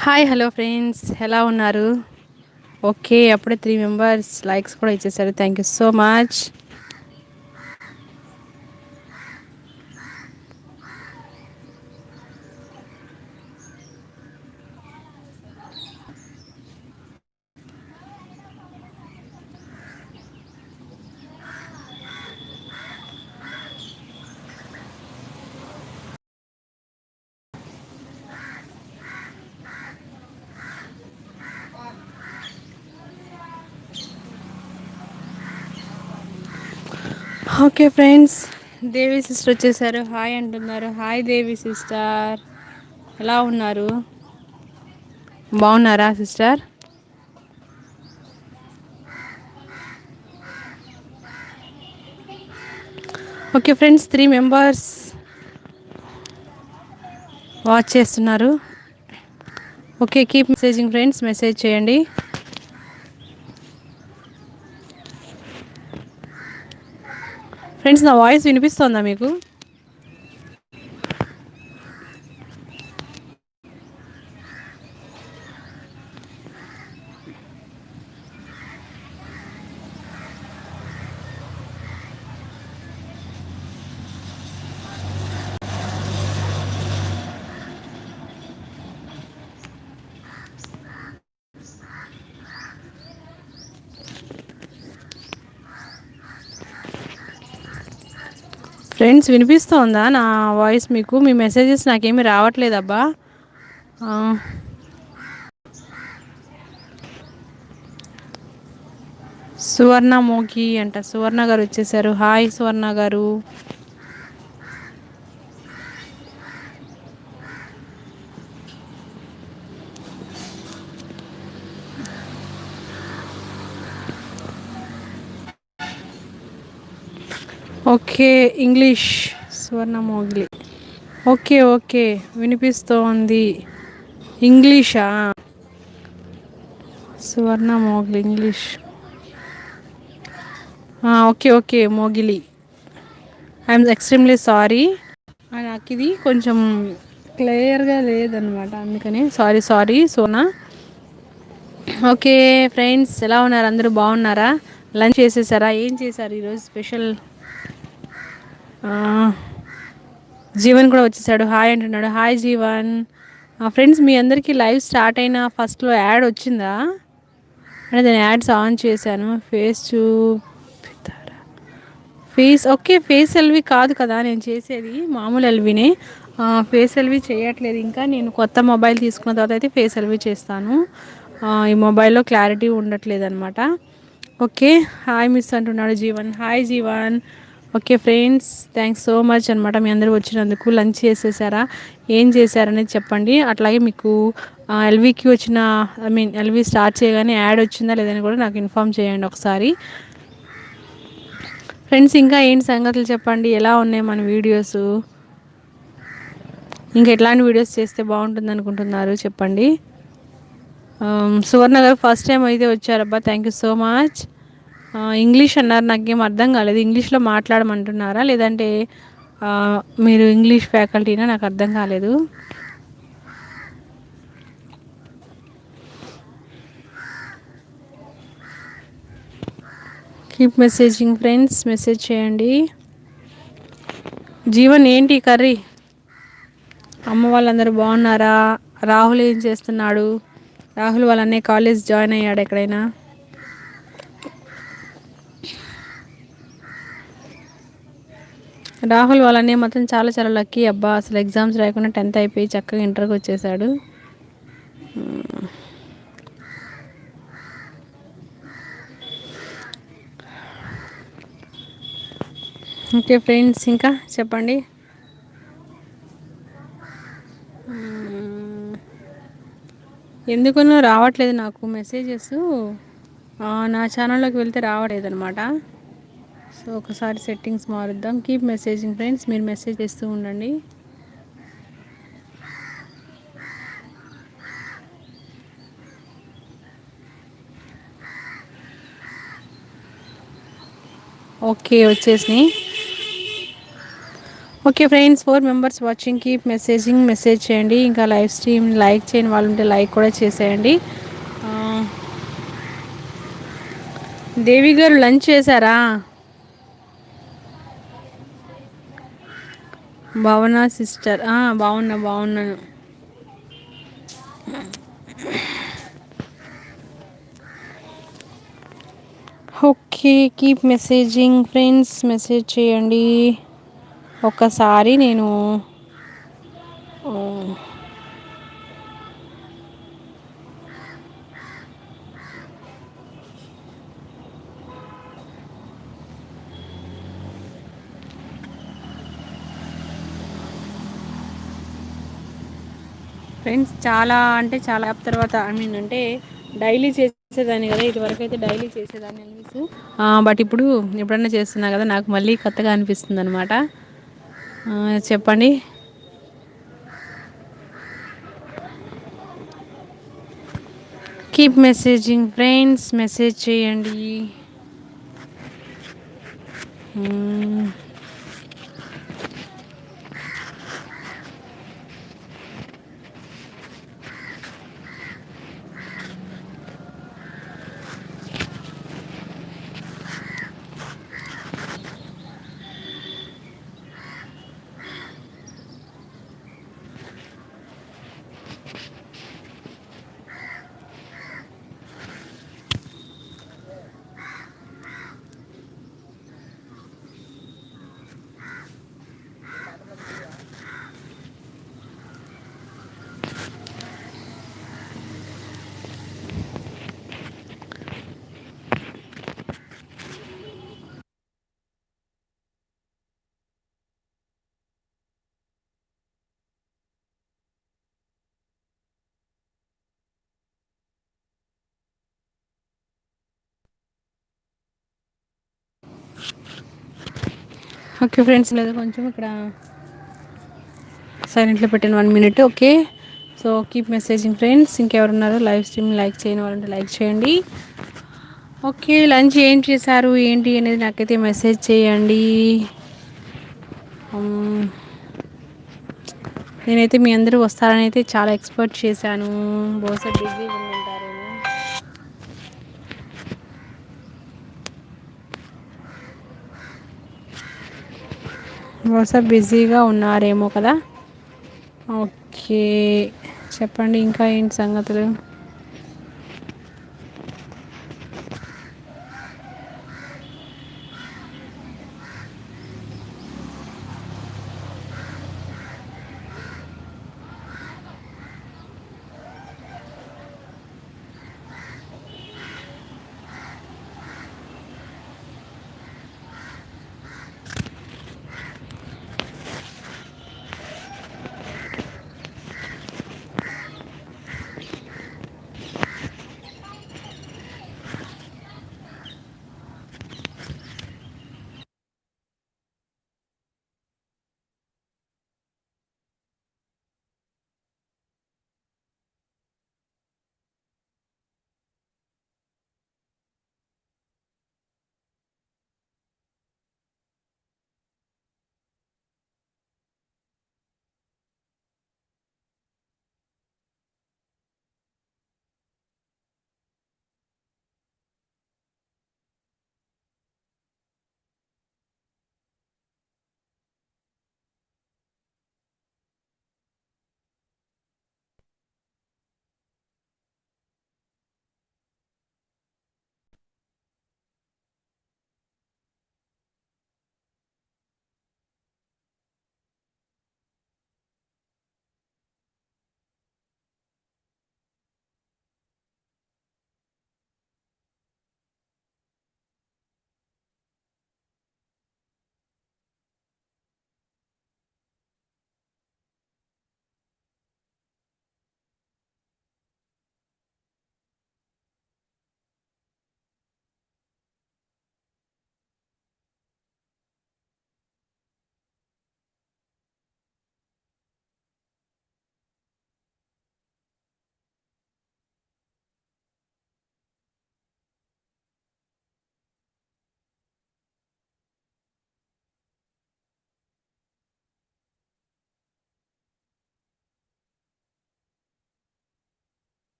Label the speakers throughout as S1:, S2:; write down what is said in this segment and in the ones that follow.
S1: Hi hello friends ఎలా ఉన్నారు okay అప్పుడే త్రీ మెంబర్స్ లైక్స్ కూడా ఇచ్చేసారు thank you so much okay friends. Devi sister వచ్చేసారు. హాయ్ అంటున్నారు. Hi Devi sister. ఎలా ఉన్నారు? బాగున్నారా sister? Okay friends three members watch చేస్తున్నారు. Okay keep messaging friends. Message చేయండి. ఫ్రెండ్స్ నా వాయిస్ వినిపిస్తోందా మీకు? ఫ్రెండ్స్ వినిపిస్తోందా నా వాయిస్ మీకు? మీ మెసేజెస్ నాకేమీ రావట్లేదబ్బా. సువర్ణ మోగి అంట. సువర్ణ గారు వచ్చేసారు. హాయ్ సువర్ణ గారు. Okay English Suvarna Mogli okay okay వినిపిస్తోంది. ఇంగ్లీషా? Suvarna Mogili English okay okay Mogili. I'm extremely sorry. నాకు ఇది కొంచెం క్లియర్గా లేదనమాట అందుకని sorry sorry Sona. Okay friends ఎలా ఉన్నారు? అందరూ బాగున్నారా? లంచ్ చేసేసారా? ఏం చేశారు ఈరోజు స్పెషల్? జీవన్ కూడా వచ్చేసాడు. హాయ్ అంటున్నాడు. హాయ్ జీవన్. ఫ్రెండ్స్ మీ అందరికీ లైవ్ స్టార్ట్ అయిన ఫస్ట్లో యాడ్ వచ్చిందా? అంటే నేను యాడ్స్ ఆన్ చేశాను. ఫేస్ చూ ఫేస్ ఓకే ఫేస్ ఎల్వి కాదు కదా నేను చేసేది మామూలు ఎల్వినే ఫేస్ ఎల్వి చేయట్లేదు. ఇంకా నేను కొత్త మొబైల్ తీసుకున్న తర్వాత అయితే ఫేస్ ఎల్వి చేస్తాను. ఈ మొబైల్లో క్లారిటీ ఉండట్లేదు అనమాట ఓకే హాయ్ మిస్ అంటున్నాడు Jeevan. Hi Jeevan. Okay friends thanks so much అనమాట మీ అందరూ వచ్చినందుకు. లంచ్ చేసేసారా? ఏం చేశారనేది చెప్పండి. అట్లాగే మీకు ఎల్వీకి వచ్చిన ఐ మీన్ ఎల్వీ స్టార్ట్ చేయగానే యాడ్ వచ్చిందా లేదని కూడా నాకు ఇన్ఫామ్ చేయండి ఒకసారి. ఫ్రెండ్స్ ఇంకా ఏంటి సంగతులు చెప్పండి? ఎలా ఉన్నాయి మన వీడియోస్? ఇంకా ఎట్లాంటి వీడియోస్ చేస్తే బాగుంటుంది అనుకుంటున్నారు చెప్పండి. సువర్ణ గారు ఫస్ట్ టైం అయితే వచ్చారబ్బా. Thank you so much English అన్నారు నాకేం అర్థం కాలేదు. ఇంగ్లీష్లో మాట్లాడమంటున్నారా? లేదంటే మీరు ఇంగ్లీష్ ఫ్యాకల్టీనా? నాకు అర్థం కాలేదు. కీప్ మెసేజింగ్ ఫ్రెండ్స్ మెసేజ్ చేయండి. జీవన్ ఏంటి కర్రీ? అమ్మ వాళ్ళందరూ బాగున్నారా? రాహుల్ ఏం చేస్తున్నాడు? రాహుల్ వాళ్ళనే కాలేజ్ జాయిన్ అయ్యాడు ఎక్కడైనా? రాహుల్ వాళ్ళనే మాత్రం చాలా చాలా లక్కీ అబ్బా. అసలు ఎగ్జామ్స్ రాయకుండా టెన్త్ అయిపోయి చక్కగా ఇంటర్కి వచ్చేసాడు. ఓకే ఫ్రెండ్స్ ఇంకా చెప్పండి. ఎందుకనో రావట్లేదు నాకు మెసేజెస్ నా ఛానల్లోకి వెళ్తే రావట్లేదు అనమాట సో ఒకసారి సెట్టింగ్స్ మారుద్దాం. కీప్ మెసేజింగ్ ఫ్రెండ్స్ మీరు మెసేజ్ చేస్తూ ఉండండి. ఓకే వచ్చేసినాయి. Okay friends four members watching. Keep messaging message చేయండి. ఇంకా లైవ్ స్ట్రీమ్ లైక్ చేయని వాళ్ళు ఉంటే లైక్ కూడా చేసేయండి. దేవి గారు లంచ్ చేశారా? భావనా సిస్టర్. బాగున్నా బాగున్నాను okay keep messaging friends message చేయండి. ఒకసారి నేను ఫ్రెండ్స్ చాలా అంటే చాలా తర్వాత ఐ మీన్ అంటే డైలీ చేసేదాన్ని కదా ఇదివరకు అయితే డైలీ చేసేదాన్ని అనిపిస్తు బట్ ఇప్పుడు ఎప్పుడన్నా చేస్తున్నా కదా నాకు మళ్ళీ కొత్తగా అనిపిస్తుంది అనమాట చెప్పండి. కీప్ మెసేజింగ్ ఫ్రెండ్స్ మెసేజ్ చేయండి. ఓకే ఫ్రెండ్స్ లేదా కొంచెం ఇక్కడ సైలెంట్లో పెట్టిన one minute okay. So keep messaging friends ఇంకెవరున్నారో live stream like చేయని వాళ్ళంటే లైక్ చేయండి. ఓకే లంచ్ ఏం చేశారు ఏంటి అనేది నాకైతే మెసేజ్ చేయండి. నేనైతే మీ అందరూ వస్తారని అయితే చాలా ఎక్స్పెక్ట్ చేశాను. బహుశా బిజీ ఉంటారు. బహుశా బిజీగా ఉన్నారేమో కదా. ఓకే. చెప్పండి ఇంకా ఏంటి సంగతులు?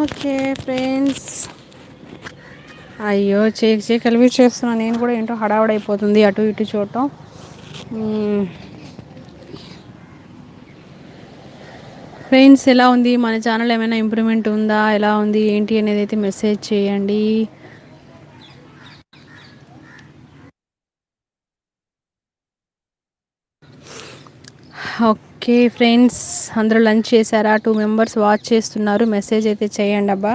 S1: Okay friends. అయ్యో చేక్ చెక్ కలిపి చేస్తున్నాను నేను కూడా ఏంటో హడావడ అయిపోతుంది అటు ఇటు చూడటం. ఫ్రెండ్స్ ఎలా ఉంది? మన ఛానల్ ఏమైనా ఇంప్రూవ్మెంట్ ఉందా? ఎలా ఉంది? ఏంటి అనేది అయితే మెసేజ్ చేయండి. ఓకే. ఓకే ఫ్రెండ్స్ అందరూ లంచ్ చేశారా? టూ మెంబర్స్ వాచ్ చేస్తున్నారు. మెసేజ్ అయితే చేయండి అబ్బా.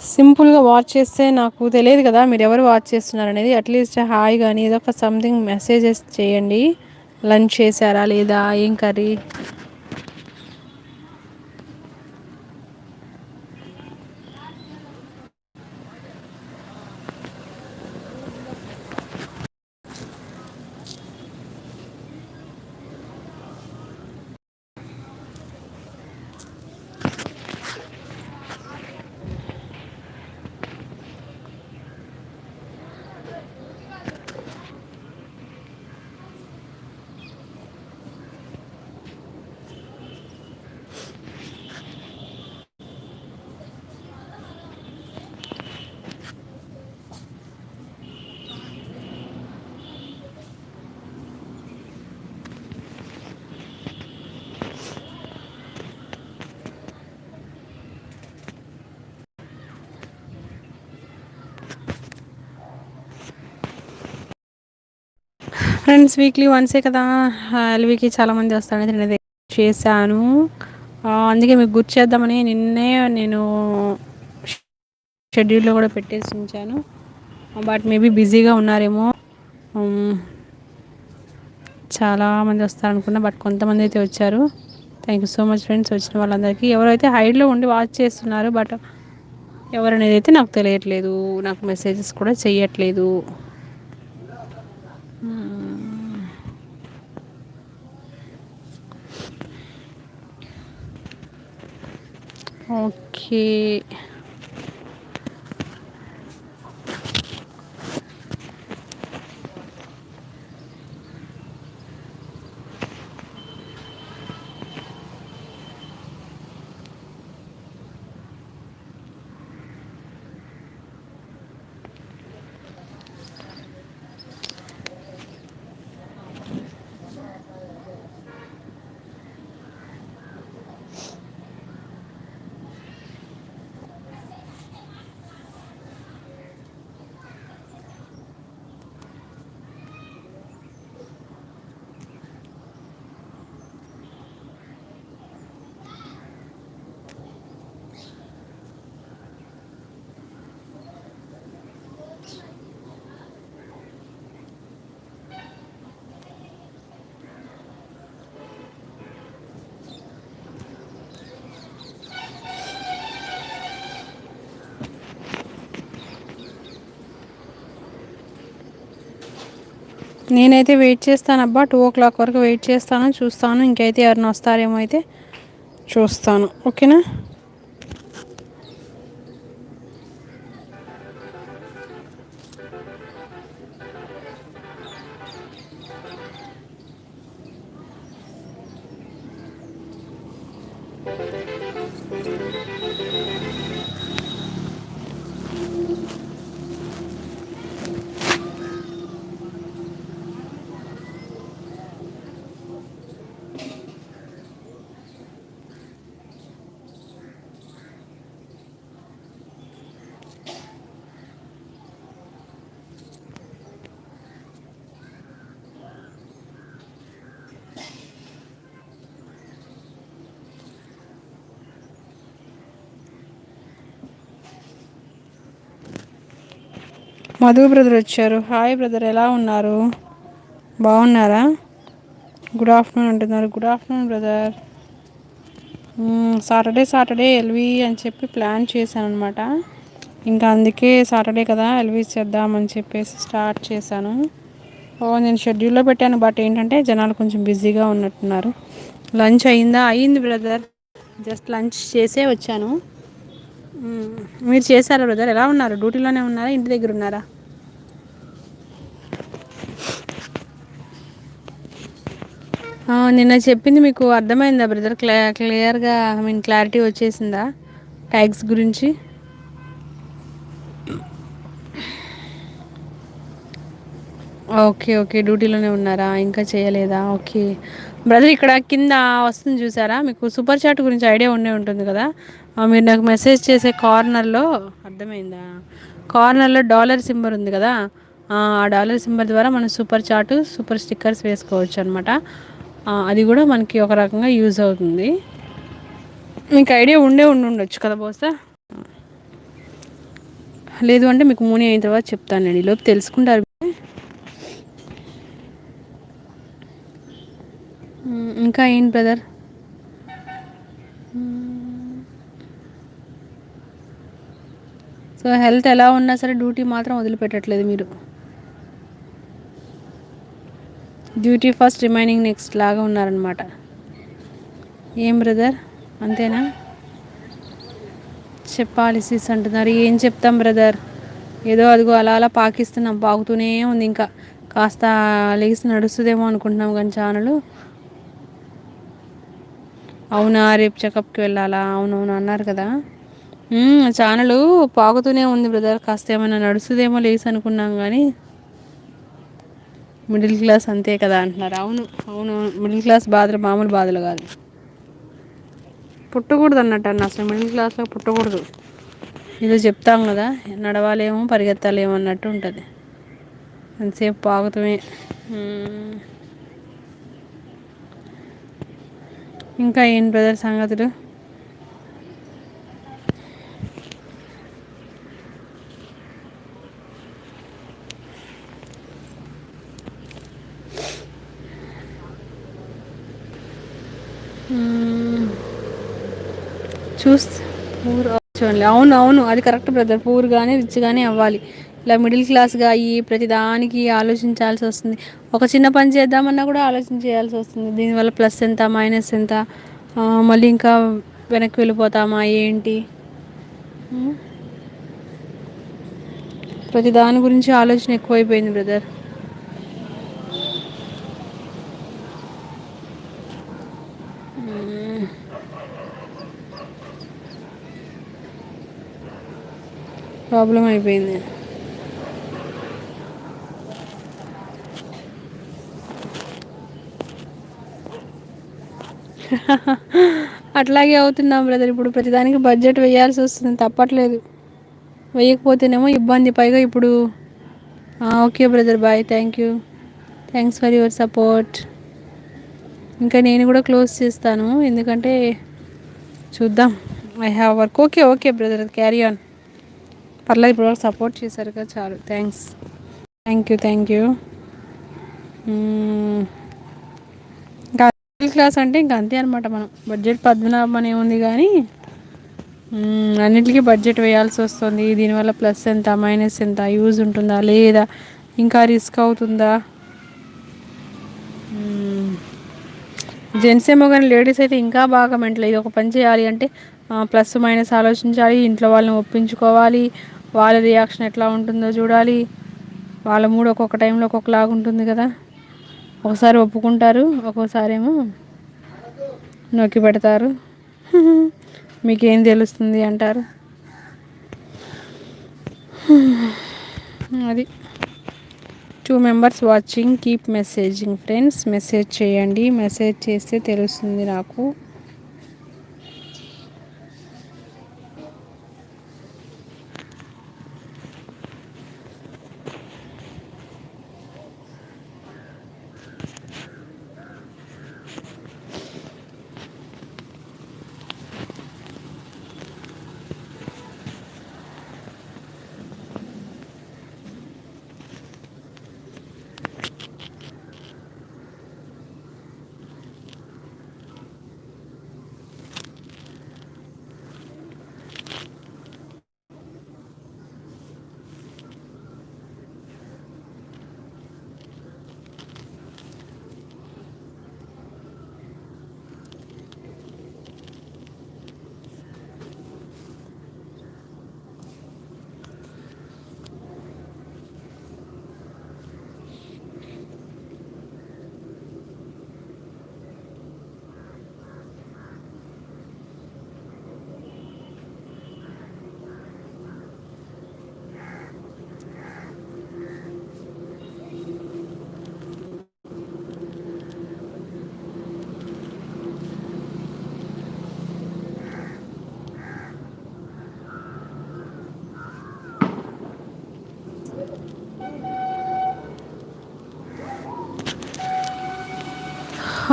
S1: సింపుల్గా వాచ్ చేస్తే నాకు తెలియదు కదా మీరు ఎవరు వాచ్ చేస్తున్నారు అనేది. అట్లీస్ట్ హాయ్ కానీ ఏదో ఒక సంథింగ్ మెసేజెస్ చేయండి. లంచ్ చేశారా లేదా? ఏం కర్రీ? ఫ్రెండ్స్ వీక్లీ వన్సే కదా. ఎల్వికి చాలామంది వస్తారని నేను చేశాను. అందుకే మీకు గుర్తు చేద్దామని నిన్నే నేను షెడ్యూల్లో కూడా పెట్టేసి ఉంచాను. బట్ మేబీ బిజీగా ఉన్నారేమో. చాలామంది వస్తారనుకున్నా బట్ కొంతమంది అయితే వచ్చారు. Thank you so much friends వచ్చిన వాళ్ళందరికీ. ఎవరైతే హైడ్లో ఉండి వాచ్ చేస్తున్నారు బట్ ఎవరనేది అయితే నాకు తెలియట్లేదు. నాకు మెసేజెస్ కూడా చేయట్లేదు ఓకే నేనైతే వెయిట్ చేస్తాను అబ్బా టూ ఓ క్లాక్ వరకు వెయిట్ చేస్తాను చూస్తాను ఇంకైతే ఎవరిని వస్తారేమో అయితే చూస్తాను. ఓకేనా? మధు బ్రదర్ వచ్చారు. హాయ్ బ్రదర్ ఎలా ఉన్నారు? బాగున్నారా? గుడ్ ఆఫ్టర్నూన్ అంటున్నారు. Good afternoon brother. Saturday Saturday live అని చెప్పి ప్లాన్ చేశాను అనమాట ఇంకా అందుకే సాటర్డే కదా ఎల్వి చేద్దామని చెప్పేసి స్టార్ట్ చేశాను. ఓ నేను షెడ్యూల్లో పెట్టాను బట్ ఏంటంటే జనాలు కొంచెం బిజీగా ఉన్నట్టున్నారు. లంచ్ అయిందా? అయింది బ్రదర్. జస్ట్ లంచ్ చేసే వచ్చాను. మీరు చేశారా బ్రదర్? ఎలా ఉన్నారు? డ్యూటీలోనే ఉన్నారా? ఇంటి దగ్గర ఉన్నారా? నిన్న చెప్పింది మీకు అర్థమైందా బ్రదర్? క్ల క్లియర్గా ఐ మీన్ క్లారిటీ వచ్చేసిందా ట్యాక్స్ గురించి? Okay okay. డ్యూటీలోనే ఉన్నారా? ఇంకా చేయలేదా? ఓకే. బ్రదర్ ఇక్కడ కింద వస్తుంది చూసారా? మీకు సూపర్ చాట్ గురించి ఐడియా ఉండే ఉంటుంది కదా. మీరు నాకు మెసేజ్ చేసే కార్నర్లో అర్థమైందా? కార్నర్లో డాలర్ సింబర్ ఉంది కదా? ఆ డాలర్ సింబర్ ద్వారా మనం సూపర్ చాట్ సూపర్ స్టిక్కర్స్ వేసుకోవచ్చు అనమాట అది కూడా మనకి ఒక రకంగా యూజ్ అవుతుంది. మీకు ఐడియా ఉండే ఉండి ఉండొచ్చు కదా బహుశా లేదు అంటే మీకు మూని అయిన తర్వాత చెప్తానండి లోపు తెలుసుకుంటారు ఇంకా ఏంటి బ్రదర్ సో హెల్త్ ఎలా ఉన్నా సరే డ్యూటీ మాత్రం వదిలిపెట్టట్లేదు మీరు. డ్యూటీ ఫస్ట్ రిమైనింగ్ నెక్స్ట్ లాగా ఉన్నారనమాట ఏం బ్రదర్? అంతేనా? చెప్పాలి సిస్ అంటున్నారు. ఏం చెప్తాం బ్రదర్? ఏదో అదిగో అలా అలా పాకిస్తున్నాం. పాకుతూనే ఉంది ఇంకా. కాస్త లేచి నడుస్తుందేమో అనుకుంటున్నాం కానీ ఛానల్ అవునా రేపు చెకప్కి వెళ్ళాలా? అవునవును అన్నారు కదా. ఛానల్ పాగుతూనే ఉంది బ్రదర్. కాస్త ఏమైనా నడుస్తుందేమో లేసి అనుకున్నాం కానీ మిడిల్ క్లాస్ అంతే కదా అంటున్నారు. అవును అవును మిడిల్ క్లాస్ బాధలు మామూలు బాధలు కాదు. పుట్టకూడదు అన్నట్టు అన్న. అసలు మిడిల్ క్లాస్లో పుట్టకూడదు. ఏదో చెప్తాం కదా నడవాలేమో పరిగెత్తాలేమో అన్నట్టు ఉంటుంది. అంతసేపు పాగుతమే ఇంకా ఏం బ్రదర్ సంగతులు? చూస్తే పూర్ చూడండి అవును అవును అది కరెక్ట్ బ్రదర్. పూర్ కానీ రిచ్ కానీ అవ్వాలి. ఇలా మిడిల్ క్లాస్గా అయ్యి ప్రతిదానికి ఆలోచించాల్సి వస్తుంది. ఒక చిన్న పని చేద్దామన్నా కూడా ఆలోచన చేయాల్సి వస్తుంది. దీనివల్ల ప్లస్ ఎంత మైనస్ ఎంత? మళ్ళీ ఇంకా వెనక్కి వెళ్ళిపోతామా? ఏంటి? ప్రతి దాని గురించి ఆలోచన ఎక్కువైపోయింది బ్రదర్. ప్రాబ్లం అయిపోయింది. అట్లాగే అవుతున్నాం బ్రదర్. ఇప్పుడు ప్రతిదానికి బడ్జెట్ వేయాల్సి వస్తుంది తప్పట్లేదు. వేయకపోతేనేమో ఇబ్బంది పైగా ఇప్పుడు. Okay brother bye. Thank you. Thanks for your support. ఇంకా నేను కూడా క్లోజ్ చేస్తాను. ఎందుకంటే చూద్దాం. I have work. Okay okay brother. Carry on. పర్లేదు ఇప్పుడు సపోర్ట్ చేశారుగా చాలు. Thanks thank you thank you ఇంకా మిడిల్ క్లాస్ అంటే ఇంకా అంతే అనమాట మనం. బడ్జెట్ పద్మనాభం అనే ఉంది కానీ అన్నిటికీ బడ్జెట్ వేయాల్సి వస్తుంది. దీనివల్ల ప్లస్ ఎంత మైనస్ ఎంత యూజ్ ఉంటుందా లేదా ఇంకా రిస్క్ అవుతుందా? జెంట్స్ ఏమో కానీ లేడీస్ అయితే ఇంకా బాగా మెంటల్ ఇది ఒక పని చేయాలి అంటే ప్లస్ మైనస్ ఆలోచించాలి ఇంట్లో వాళ్ళని ఒప్పించుకోవాలి వాళ్ళ రియాక్షన్ ఎట్లా ఉంటుందో చూడాలి. వాళ్ళ మూడు ఒక్కొక్క టైంలో ఒక్కొక్కలాగా ఉంటుంది కదా. ఒకసారి ఒప్పుకుంటారు ఒక్కోసారి ఏమో నొక్కి పెడతారు. మీకేం తెలుస్తుంది అంటారు. అది. Two members watching keep messaging friends message చేయండి. మెసేజ్ చేస్తే తెలుస్తుంది నాకు.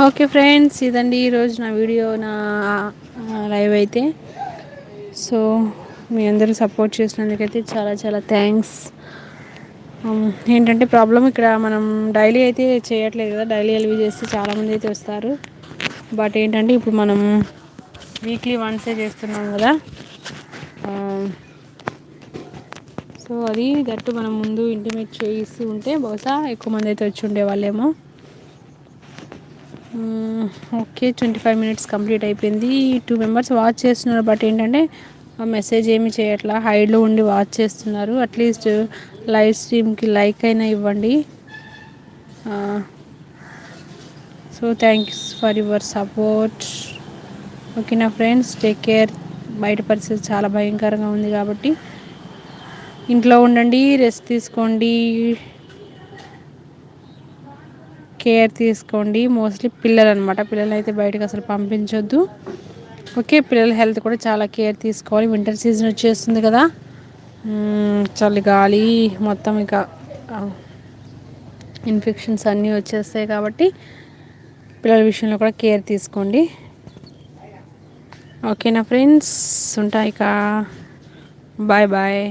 S1: ఓకే ఫ్రెండ్స్ ఇదండి ఈరోజు నా వీడియో నా లైవ్ అయితే. సో మీ అందరూ సపోర్ట్ చేసినందుకైతే చాలా చాలా థ్యాంక్స్. ఏంటంటే ప్రాబ్లం ఇక్కడ మనం డైలీ అయితే చేయట్లేదు కదా డైలీ ఎల్వి చేస్తే చాలామంది అయితే వస్తారు. బట్ ఏంటంటే ఇప్పుడు మనం వీక్లీ వన్సే చేస్తున్నాం కదా. సో అది దట్టు మనం ముందు ఇంటిమేట్ చేయిస్తూ ఉంటే బహుశా ఎక్కువ మంది అయితే వచ్చి ఉండేవాళ్ళేమో. Okay twenty five minutes complete అయిపోయింది. టూ మెంబర్స్ వాచ్ చేస్తున్నారు బట్ ఏంటంటే మెసేజ్ ఏమి చేయట్లా. హైడ్లో ఉండి వాచ్ చేస్తున్నారు. అట్లీస్ట్ లైవ్ స్ట్రీమ్కి లైక్ అయినా ఇవ్వండి. So thanks for your support okay నా ఫ్రెండ్స్ టేక్ కేర్ బయట పరిస్థితి చాలా భయంకరంగా ఉంది కాబట్టి ఇంట్లో ఉండండి రెస్ట్ తీసుకోండి. కేర్ తీసుకోండి. మోస్ట్లీ పిల్లలు అనమాట పిల్లలు అయితే బయటకు అసలు పంపించొద్దు. ఓకే పిల్లల హెల్త్ కూడా చాలా కేర్ తీసుకోవాలి. వింటర్ సీజన్ వచ్చేస్తుంది కదా. చలి గాలి మొత్తం ఇక ఇన్ఫెక్షన్స్ అన్నీ వచ్చేస్తాయి కాబట్టి పిల్లల విషయంలో కూడా కేర్ తీసుకోండి. ఓకేనా ఫ్రెండ్స్? ఉంటాయి ఇక. Bye bye